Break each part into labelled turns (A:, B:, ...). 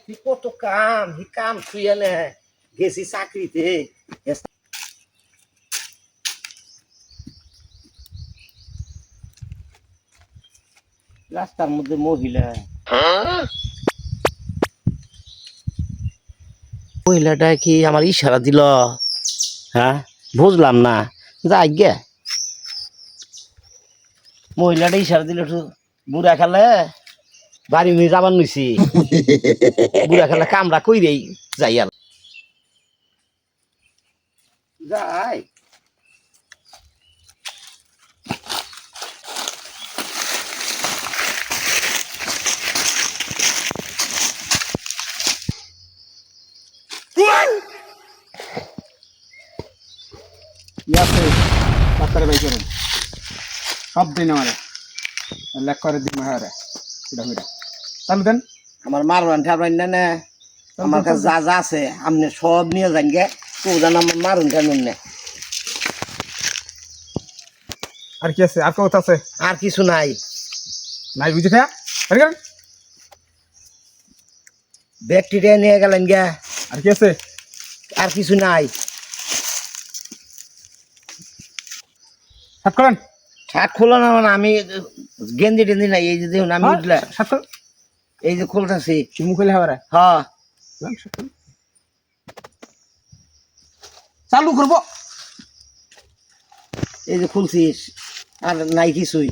A: তুই কত কাম হি কাম তুই এনে গেছি চাকরিতে রাস্তার মধ্যে মহিলা মহিলাটা কি আমার ইশারা দিল? হ্যাঁ? বুঝলাম না। যাই গে। মহিলাটা ইশারা দিল একটু বুড়া খেলে। বাড়ি নিয়ে যাবার নইছি বুড়া খেলে কামরা কইরেই যাই আর। যাই।
B: ইয়াতে ডাক্তারে বাই করেন। সব দিন আমারে। লেখ করে দিন মাহারে। এটা চালু দেন।
A: আমার মারবান ঠারবান না না। আমার কাছে যা যা আছে আপনি সব নিয়ে যান গে। তো জান আমার মারুন কেমন না।
B: আর কি আছে? আর কথা আছে?
A: আর কিছু নাই।
B: নাই বুঝে থাকা
A: ব্যাকটেরিয়া নিয়ে গেলেন গে।
B: আর কি আছে?
A: আর কিছু নাই।
B: সাত করেন।
A: শার্ট খোলো না আমি গেঞ্জি টেঞ্জি নাই এই যে দেখুন আমি উঠলে
B: সাত
A: এই যে খুলতেছি
B: কি মুখ হইলে হবে
A: হ্যাঁ।
B: চালু করব।
A: এই যে খুলছিস আর নাই কিছুই।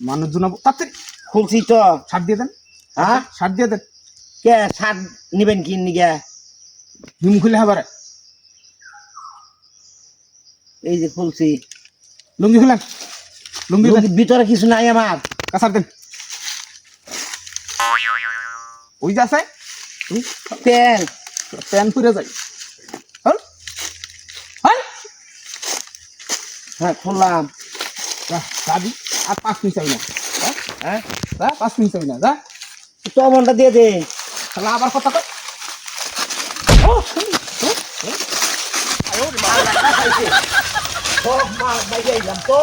B: মানুষ জনাবো তাড়াতাড়ি।
A: খুলছি তো।
B: সার দিয়ে দেন।
A: হ্যাঁ?
B: সার দিয়ে দেন।
A: কে শার্ট নিবেন কি নিগে?
B: কি মুখ হইলে হবে
A: এই যে খুলছি।
B: লুঙ্গি খুলেন। লুঙ্গি
A: ভিতরে কিছু নাই আমার।
B: কাসার দেন। ওই যে আছে
A: প্যান
B: প্যান পুরে যাই হল হল
A: হ্যাঁ খুললাম
B: যা আর পাঁচ মিনিট চাই না
A: হ্যাঁ
B: যা পাঁচ মিনিট চাই না যা
A: মনটা দিয়ে দে
B: তাহলে আবার কথা কয়
A: সব মাল বাইরে তো